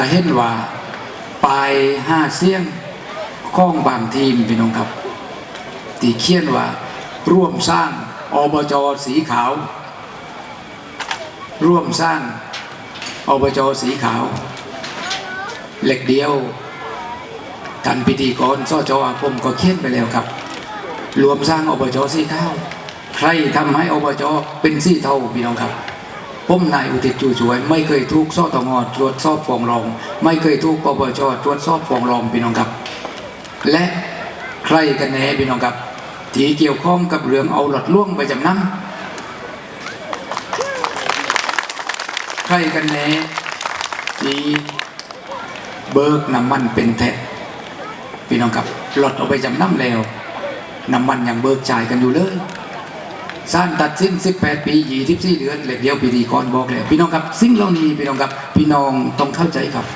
จะเห็นว่าปลายห้าเสียงข้องบางทีมพี่น้องครับที่เขียนว่า ร่วมสร้างอบจสีขาว ร่วมสร้างอบจสีขาว เหล็กเดียวกันพิธีกรสจอาคมก็เขียนไปแล้วครับ รวมสร้างอบจสีขาว ใครทำให้อบจเป็นสีเทาพี่น้องครับ ผมนายอุทิศจูช่วย ไม่เคยถูกสตงตรวจสอบฟ้องรอง ไม่เคยถูกปปชตรวจสอบฟองรองพี่น้องครับ และใครกันแน่พี่น้องครับที่เกี่ยวข้องกับเรื่องเอาหลอดล่วงไปจำนำใครกันแน่ที่เบิกน้ำมันเป็นแท้พี่น้องครับหลอดเอาไปจำนำแล้วน้ำมันยังเบิกจ่ายกันอยู่เลย ศาลตัดสิน18 ปี24เดือนเหล็กเดียวปีดีก่อนบอกเลยพี่น้องครับสิ่งเหล่านี้พี่น้องครับพี่น้องต้องเข้าใจครับ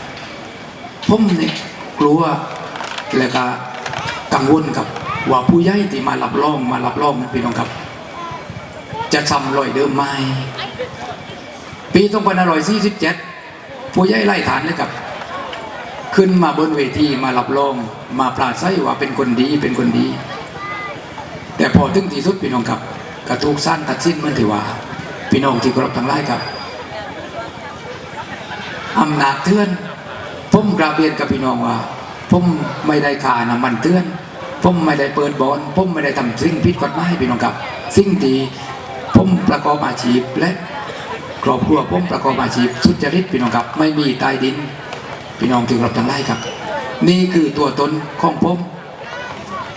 ผมเนี่ยกลัวและก็กังวลครับ ว่าผู้ใหญ่ที่มารับรองมารับรองนั้นพี่น้องครับ จะซ้ำรอยเดิมไหมปี2547ผู้ใหญ่ไล่ฐานเลยครับ ขึ้นมาบนเวทีมารับรอง มาปราศัยว่าเป็นคนดีเป็นคนดี อถึงที่สุดพี่น้องครับกระทูกสั้นตัดสิ้นเหมันถือว่า พี่น้องที่เคารพทั้งหลายครับอำนาจเทือนผมกราบเรียนกับพี่น้องว่าผมไม่ได้ขาน้ำมันเตือนผมไม่ได้เปิดบอลผมไม่ได้ทำสิ่งผิดกฎหมายพี่น้องครับ สิ่งที่ผมประกอบอาชีพและครอบครัวผมประกอบอาชีพสุจริตพี่น้องครับ ไม่มีใต้ดิน พี่น้องที่เคารพทั้งหลายครับ นี่คือตัวตนของผม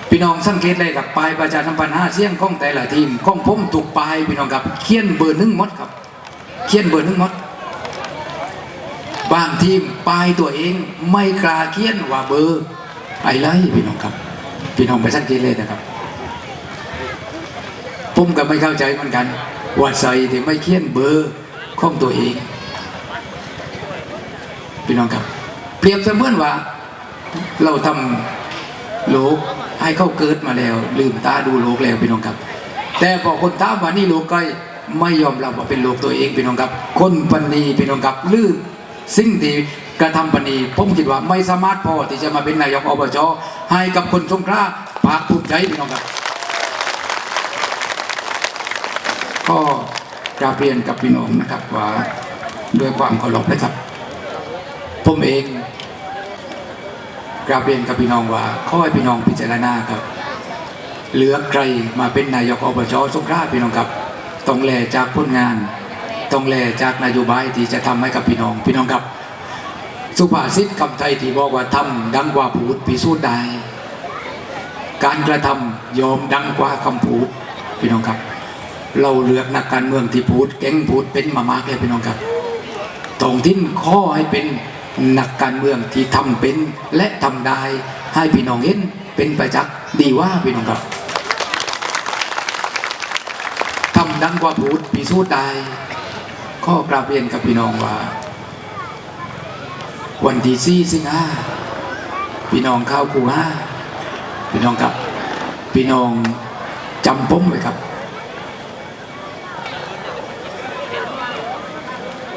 พี่น้องสังเกตเลยกับปลายประชาสัมพันธ์ห้าเสียงของแต่ละทีมของผมถูกปลายพี่น้องครับเขียนเบอร์หนึ่งมดครับ เขียนเบอร์หนึ่งมดบางทีมปลายตัวเองไม่กล้าเขียนว่าเบอร์ไอ้ไรพี่น้องครับ พี่น้องไปสังเกตเลยนะครับผมก็ไม่เข้าใจเหมือนกันว่าใส่ที่ไม่เขียนเบอร์ของตัวเอง พี่น้องครับ เปรียบเสมือนว่า เราทำโลก ให้เขาเกิดมาแล้ว ลืมตาดูโลกแล้วพี่น้องครับ แต่พอคนถามว่านี่โลกใกล้ไม่ยอมรับว่าเป็นโลกตัวเองพี่น้องครับ คนปันนีพี่น้องครับลืมสิ่งที่กระทำปันนีผมคิดว่าไม่สามารถพอที่จะมาเป็นนายกอบจให้กับคนสงขลาภาคภูมิใจพี่น้องครับ ก็กราบเรียนกับพี่น้องนะครับว่าด้วยความเคารพนะครับ ผมเอง กราบเรียนกับพี่น้องว่าขอให้พี่น้องพิจารณาครับ เหลือใครมาเป็นนายกอบจสงขลาพี่น้องครับต้องแลจากผลงาน ต้องแลจากนโยบายที่จะทำให้กับพี่น้อง พี่น้องครับ สุภาษิตคำไทยที่บอกว่าทำดังกว่าพูดพิสูจน์ได้การกระทำยอมดังกว่าคำพูด พี่น้องครับ เราเลือกนักการเมืองที่พูดเก่งพูดเป็นมามากเลยพี่น้องครับท้องถิ่นข้อให้เป็น นักการเมืองที่ทำเป็นและทำได้ให้พี่น้องเห็นเป็นประจักษ์ดีว่าพี่น้องครับทำดังกว่าพูดพิสูจน์ได้ข้อกราบเรียนกับพี่น้องว่า วันที่สี่สิงหาพี่น้องเข้าคูห้าพี่น้องครับ พี่น้องจำผมไว้ครับ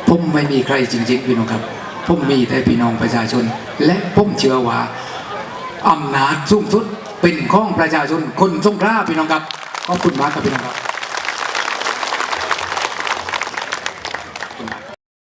ผมไม่มีใครจริงๆพี่น้องครับ ผมมีแต่พี่น้องประชาชน และผมเชื่อว่าอำนาจสูงสุดเป็นของประชาชนคนสงขลาพี่น้องครับขอบคุณมากครับพี่น้องครับ